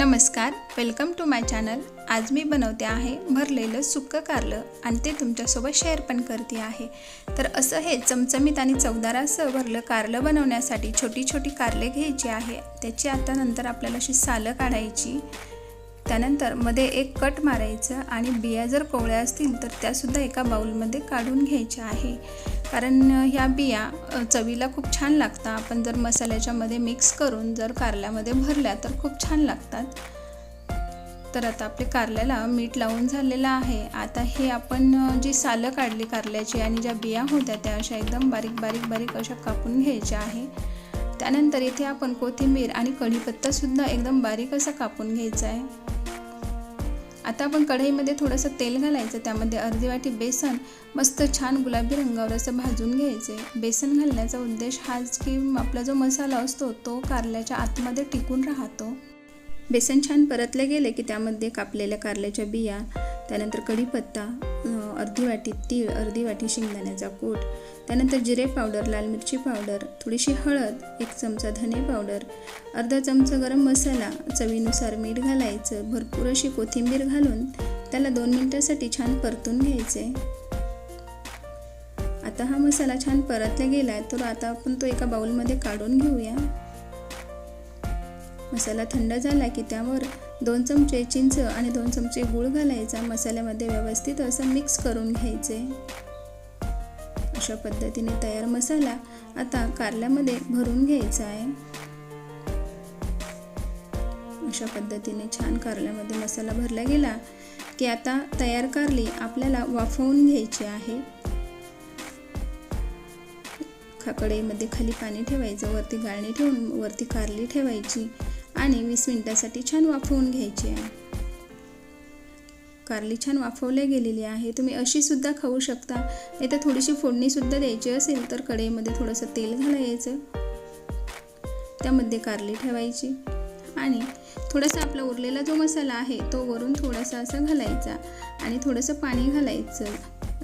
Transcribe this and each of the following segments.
नमस्कार welcome to my channel आज मी बनवते आहे भरलेलं सुक्कं कारलं आणि ते तुमच्यासोबत शेअर पण करते आहे. तर असं हे चमचमीत आणि चवदार असं भरलं कारलं बनवण्यासाठी छोटी छोटी कारले घ्यायची आहे. त्याची आता नंतर आपल्याला अशी सालं काढायची. त्यानंतरमध्ये एक कट मारायचं आणि बिया जर कोवळ्या असतील तर त्यासुद्धा एका बाउलमध्ये काढून घ्यायच्या आहे. कारण ह्या बिया चवीला खूप छान लागतात. आपण जर मसाल्याच्यामध्ये मिक्स करून जर कारल्यामध्ये भरल्या तर खूप छान लागतात. तर आता आपले कारल्याला मीठ लावून झालेलं आहे. आता हे आपण जी सालं काढली कारल्याची आणि ज्या बिया होत्या त्या अशा एकदम बारीक बारीक बारीक अशा कापून घ्यायच्या आहे. त्यानंतर इथे आपण कोथिंबीर आणि कढीपत्तासुद्धा एकदम बारीक असा कापून घ्यायचा आहे. आता आपण कढईमध्ये थोडंसं तेल घालायचं त्यामध्ये अर्धी वाटी बेसन मस्त छान गुलाबी रंगावर असं भाजून घ्यायचे. बेसन घालण्याचा उद्देश हाच की आपला जो मसाला असतो तो कारल्याच्या आतमध्ये टिकून राहतो. बेसन छान परतले गेले की त्यामध्ये कापलेल्या कारल्याच्या बिया त्यानंतर कढीपत्ता अर्धी वाटी तीळ अर्धी वाटी शेंगदाण्याचा कूट त्यानंतर जिरे पावडर लाल मिरची पावडर थोडीशी हळद एक चमचा धने पावडर अर्धा चमचा गरम मसाला चवीनुसार मीठ घालायचं भरपूर अशी कोथिंबीर घालून त्याला दोन मिनटासाठी छान परतून घ्यायचे. आता हा मसाला छान परतला गेला आहे तर आता आपण तो एका बाउलमध्ये काढून घेऊया. मसाला थंड झाला की त्यावर दोन चमचे चिंच आणि दोन चमचे गूळ घालायचा. मसाल्यामध्ये व्यवस्थित असं मिक्स करून घ्यायचे. अशा पद्धतीने तयार मसाला आता कारल्यामध्ये भरून घ्यायचा आहे. अशा पद्धतीने छान कारल्यामध्ये मसाला भरला गेला की आता तयार कारली आपल्याला वाफवून घ्यायची आहे. खा कढईमध्ये खाली पाणी ठेवायचं वरती गाळणी ठेवून वरती कारली ठेवायची आणि वीस मिनिटासाठी छान वाफवून घ्यायची आहे. कारली छान वाफवल्या गेलेली आहे. तुम्ही अशी सुद्धा खाऊ शकता. नाही तर थोडीशी फोडणीसुद्धा द्यायची असेल तर कढईमध्ये थोडंसं तेल घालायचं. त्यामध्ये कारली ठेवायची. आणि थोडासा आपला उरलेला जो मसाला आहे तो वरून थोडासा असा घालायचा. आणि थोडंसं पाणी घालायचं.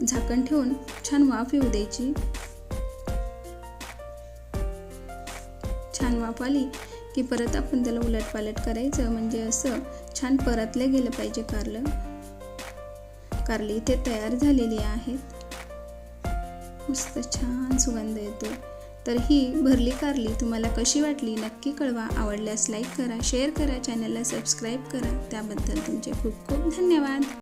झाकण ठेवून छान वाफ येऊ द्यायची. छान वाफ आली की परत आपण त्याला उलटपालट करायचं. म्हणजे असं छान परतलं गेलं पाहिजे कारलं. कारली इथे तयार झालेली आहेत. मस्त छान सुगंध येतो तर ही भरली कारली तुम्हाला कशी वाटली नक्की कळवा. आवडल्यास लाईक करा शेअर करा चॅनलला सबस्क्राईब करा. त्याबद्दल तुमचे खूप खूप धन्यवाद.